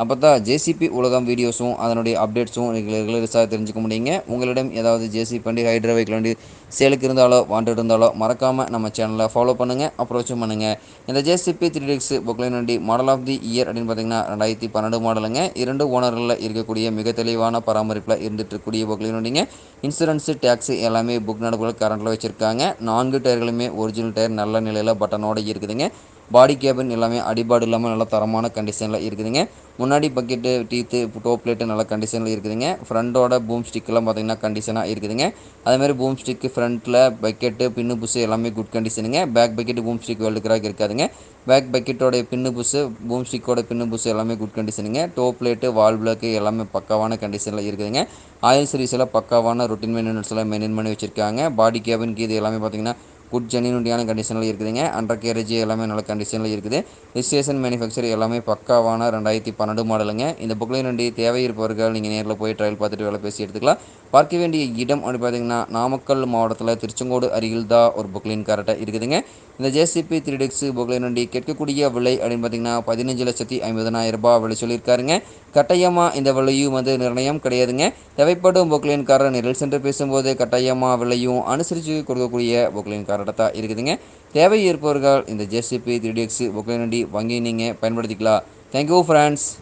அப்போ தான் ஜேசிபி உலகம் வீடியோஸும் அதனுடைய அப்டேட்ஸும் ரெகுலர்ஸாக தெரிஞ்சுக்க முடியுங்க. உங்களிடம் ஏதாவது ஜேசிபி வண்டி ஹைட்ரா வெஹிக்கிள் வண்டி சேலுக்கு இருந்தாலோ வாண்டட் இருந்தாலோ மறக்காமல் நம்ம சேனலை ஃபாலோ பண்ணுங்கள் அப்ரோச்சும் பண்ணுங்கள் இந்த ஜேசிபி த்ரீ டிக்ஸ் புக்லைன் வண்டி மாடல் ஆஃப் தி இயர் அப்படின்னு பார்த்தீங்கன்னா ரெண்டாயிரத்தி பன்னெண்டு மாடலுங்க இரண்டு ஓனர்களில் இருக்கக்கூடிய மிக தெளிவான பராமரிப்பில் இருந்துட்டு இருக்கக்கூடிய புக்லைன் வண்டிங்க. இன்சூரன்ஸு டேக்ஸு எல்லாமே புக் நடப்புகள் கரண்ட்டில் வச்சுருக்காங்க. நான்கு டயர்களுமே ஒரிஜினல் டயர் நல்ல நிலையில் பட்டனோடு இருக்குதுங்க. பாடி கேபின் எல்லாமே அடிபாடு இல்லாமல் நல்ல தரமான கண்டிஷனில் இருக்குதுங்க. முன்னாடி பக்கெட்டு டீத்து டோப் பிளேட்டு நல்ல கண்டிஷனில் இருக்குதுங்க. ஃப்ரண்டோட பூம் ஸ்டிக்கெல்லாம் பார்த்தீங்கன்னா கண்டிஷனாக இருக்குதுங்க. அதேமாதிரி பூம் ஸ்டிக்கு ஃப்ரண்ட்டில் பக்கெட்டு பின்னு புஷு எல்லாமே good கண்டிஷனுங்க pack packet boom stick weld crack இருக்காதுங்க பேக் பக்கெட்டோட பின்னு புஷு பூம் ஸ்டிக்கோட பின்னு புஷு எல்லாமே குட் கண்டிஷனுங்க டோப் பிளேட்டு வால் பிளாக்கு எல்லாமே பக்காவான கண்டிஷனில் இருக்குதுங்க. ஆயில் சர்வீஸ் எல்லாம் பக்காவான ரொட்டின் மெயின்டெனன்ஸ் எல்லாம் மெயின்டைன் பண்ணி வச்சிருக்காங்க. பாடி கேபின் கீது எல்லாமே பார்த்தீங்கன்னா குட் ஜெனினுடையான கண்டிஷனில் இருக்குதுங்க. அண்டர் கேரேஜ் எல்லாமே நல்ல கண்டிஷனில் இருக்குது. ரிஜிஸ்ட்ரேஷன் மேனுஃபேக்சர் எல்லாமே பக்காவான ரெண்டாயிரத்தி பன்னெண்டு மாடலுங்க இந்த புக்லைன் வண்டி தேவை இருப்பவர்கள் நீங்கள் நேரில் போய் ட்ரையல் பார்த்துட்டு வேலை பேசி எடுத்துக்கலாம். பார்க்க வேண்டிய இடம் அப்படி பார்த்தீங்கன்னா நாமக்கல் மாவட்டத்தில் திருச்செங்கோடு அருகில் தான் ஒரு புக்லைன் கரெக்டாக இருக்குதுங்க. இந்த ஜேசிபி த்ரீ டெக்ஸ் புக்லைன் வண்டி கேட்கக்கூடிய விலை அப்படின்னு பார்த்தீங்கன்னா பதினஞ்சு லட்சத்தி ஐம்பதனாயிரம் ரூபாய் விலை சொல்லியிருக்காருங்க. கட்டாயமாக இந்த விலையும் வந்து நிர்ணயம் கிடையாதுங்க. தேவைப்படும் புக்லைன்காரர் நேரில் சென்று பேசும்போது கட்டாயமாக விலையும் அனுசரித்து கொடுக்கக்கூடிய புக்லைன்காரர்கிட்ட தான் இருக்குதுங்க. தேவை இருப்பவர்கள் இந்த ஜேசிபி த்ரீ டிஎக்ஸ் ஒகேனடி வண்டி வாங்கி நீங்கள் பயன்படுத்திக்கலாம். Thank you friends